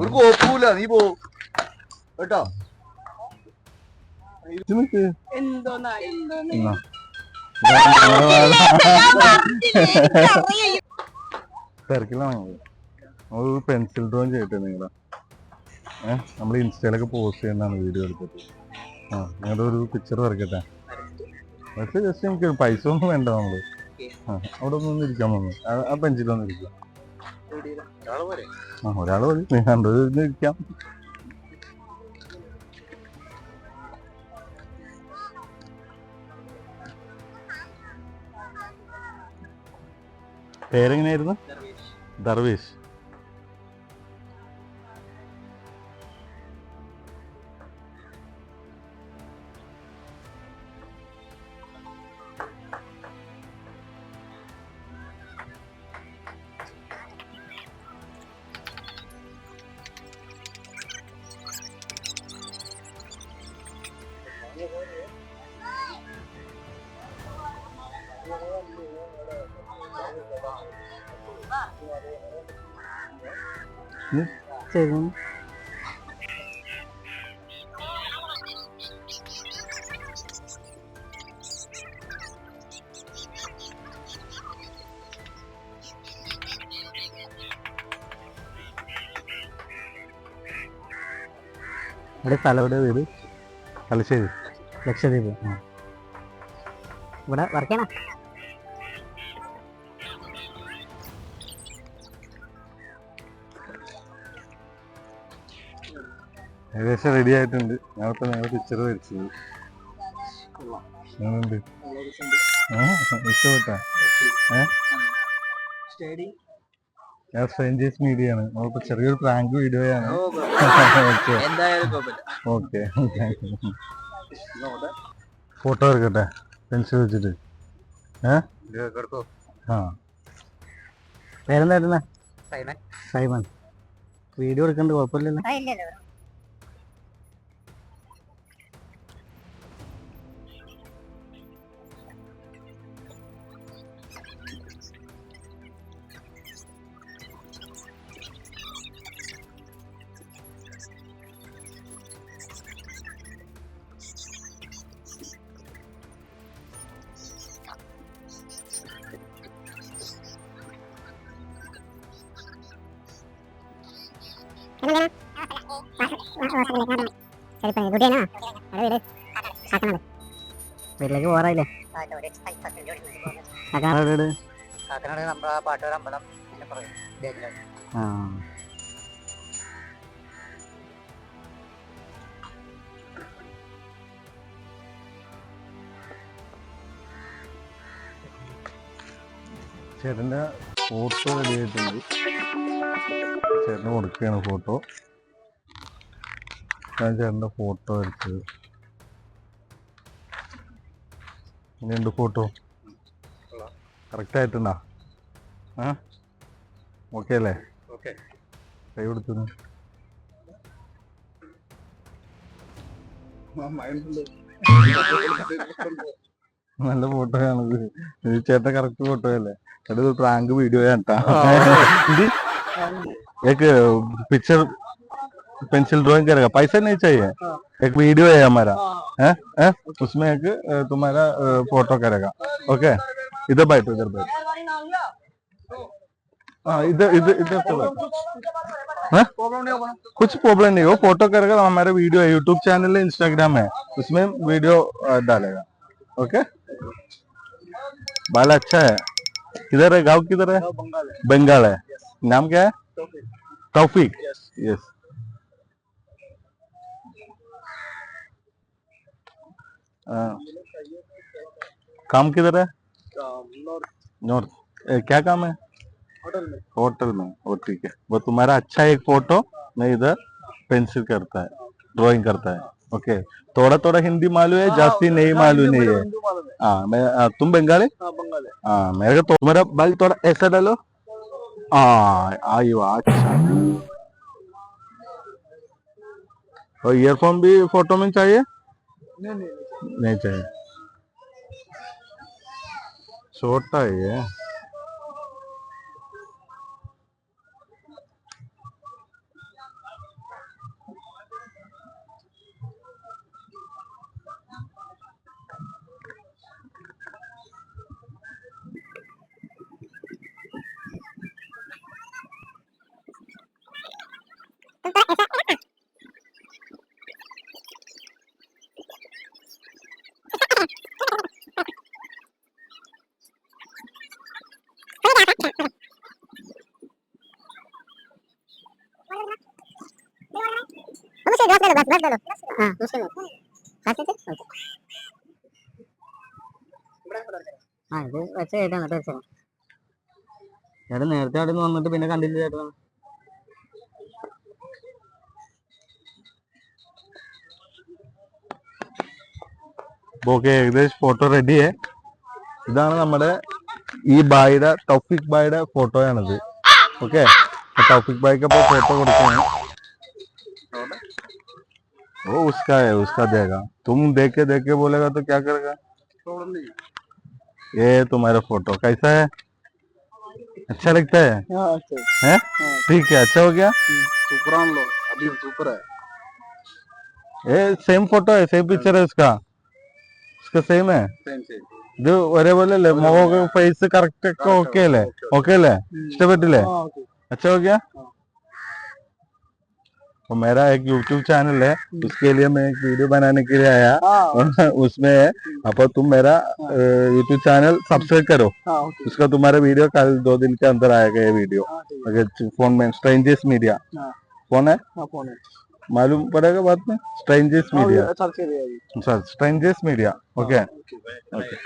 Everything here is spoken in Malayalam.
ഒരു കോപ്പൂല നീ പോ. കേട്ടോ. തിരക്കിലാണ് പെൻസിൽ ഡ്രോയിങ് ചെയ്തിട്ട് നിങ്ങളെ. ഏഹ് നമ്മൾ ഇൻസ്റ്റയിലൊക്കെ പോസ്റ്റ് ചെയ്യുന്നതാണ് വീഡിയോ എടുത്തിട്ട്. ആ നിങ്ങളുടെ ഒരു പിക്ചർ വരയ്ക്കട്ടെ പക്ഷേ ജസ്റ്റ് നമുക്ക് പൈസ ഒന്നും വേണ്ട നമ്മൾ. ആ അവിടെ ഒന്നും ഇരിക്കാൻ വന്നു. ആ- പെൻസിൽ ബെഞ്ചിലൊന്നും ഇരിക്കാം ഒരാൾ മതി നീ രണ്ടുപേരും ഇരിക്കാം. പേരെങ്ങനെയായിരുന്നു? Darvesh. ശരി ഇവിടെ സ്ഥലം എവിടെ വീട് തലശ്ശേരി ലക്ഷദ്വീപ് ഇവിടെ വർക്ക് ചെയ്യണ ഏകദേശം റെഡി ആയിട്ടുണ്ട്. ഞാനിപ്പോ നേരെ പിക്ചർ വരച്ചത് ഇഷ്ടപ്പെട്ട? ഞാൻ ഫ്രഞ്ചൈസ് മീഡിയ ആണ്. നമ്മളിപ്പോ ചെറിയൊരു പ്രാങ്ക് വീഡിയോ ആണ്. ഓക്കെ. എന്തായാലും ഓക്കെ ഫോട്ടോ എടുക്കട്ടെ? പെൻസിൽ വെച്ചിട്ട്. ഏഹ് ആ. പേരെന്തായിരുന്ന സൈമൺ വീഡിയോ എടുക്കണ്ട് കുഴപ്പമില്ലല്ലോ. വീട്ടിലേക്ക് പോറായില്ലേ കാക്കാനോട്. ആ ചേട്ടന്റെ ഫോട്ടോ റെഡി ആയിട്ടുണ്ട് ചേട്ടന് കൊടുക്കുകയാണ് ഫോട്ടോ ഞാൻ ചേട്ടന്റെ ഫോട്ടോ എടുത്തത് ഇനിയുണ്ട് ഫോട്ടോ കറക്റ്റ് ആയിട്ടുണ്ടാ? ആ? ഓക്കെ അല്ലേ? കൈ കൊടുത്തു നല്ല ഫോട്ടോ ആണത്. ചേട്ടൻ കറക്റ്റ് ഫോട്ടോ അല്ലേ? ചേട്ടൻ പ്രാങ്ക് വീഡിയോ ആണ് കേട്ടോ. പിക്ചർ पेंसिल ड्राइंग करेगा। पैसा नहीं चाहिए। एक वीडियो है हमारा। है, है? उसमें एक तुम्हारा फ़ोटो करेगा। ओके? इधर बैठो इधर बैठो। हाँ इधर इधर इधर से बैठो। हाँ? कुछ प्रॉब्लम नहीं हो। फ़ोटो करेगा। हमारा वीडियो है यूट्यूब चैनल है इंस्टाग्राम है। उसमें वीडियो डालेगा। ओके? बाल अच्छा है। किधर है? गाँव किधर है? बंगाल है। नाम क्या है? तौफीक यस काम किधर है? नॉर्थ। क्या काम है? होटल में। होटल वो ठीक है। वो तुम्हारा अच्छा एक फ़ोटो मैं इधर पेंसिल करता है ड्राइंग करता है। ओके। थोड़ा थोड़ा हिंदी मालूम है जास्ती नहीं मालूम नहीं है। हाँ। मैं आ, तुम बंगाली? हाँ मेरे को तो तुम्हारा बाल थोड़ा ऐसा डालो। हाँ आई अच्छा और ईयरफोन भी फ़ोटो में चाहिए? नहीं नहीं। नेचर है छोटा ही है। तो ये ആ ഇത് വെച്ച കേട്ടാണ് വെച്ചാ ചേട്ടൻ നേരത്തെ അവിടെ നിന്ന് വന്നിട്ട് പിന്നെ കണ്ടില്ല ചേട്ടാ ഓക്കെ ഏകദേശം ഫോട്ടോ റെഡി ആയി ഇതാണ് നമ്മുടെ ഈ ബായുടെ ടോഫിക് ബായുടെ ഫോട്ടോയാണിത് ഓക്കെ? टॉपिक बाय का बहुत फ़ोटो करते हैं वो उसका है उसका देगा तुम देखे देखे बोलेगा तो क्या करेगा ये तुम्हारा फ़ोटो कैसा है अच्छा लगता है हैं ठीक है अच्छा हो गया शुक्रान लो अभी सुपर है ये सेम फ़ोटो है सेम पिक्चर है उसका उसका सेम है जो अरे बोले ले मोबाइल ಇದು ಒರೇ ಬೋಲೆ ओके ले ओके ले स्टेबल ले अच्छा हो गया? तो मेरा एक YouTube चैनल है उसके लिए मैं एक वीडियो बनाने के लिए आया। उसमें है अब तुम मेरा YouTube चैनल सब्सक्राइब करो। उसका तुम्हारा वीडियो कल दो दिन के अंदर आएगा ये वीडियो अगर फ़ोन में स्ट्रेंजेस मीडिया कौन है? फ़ोन है? मालूम पड़ेगा बाद में? Strangers media sir strangers media okay. Okay.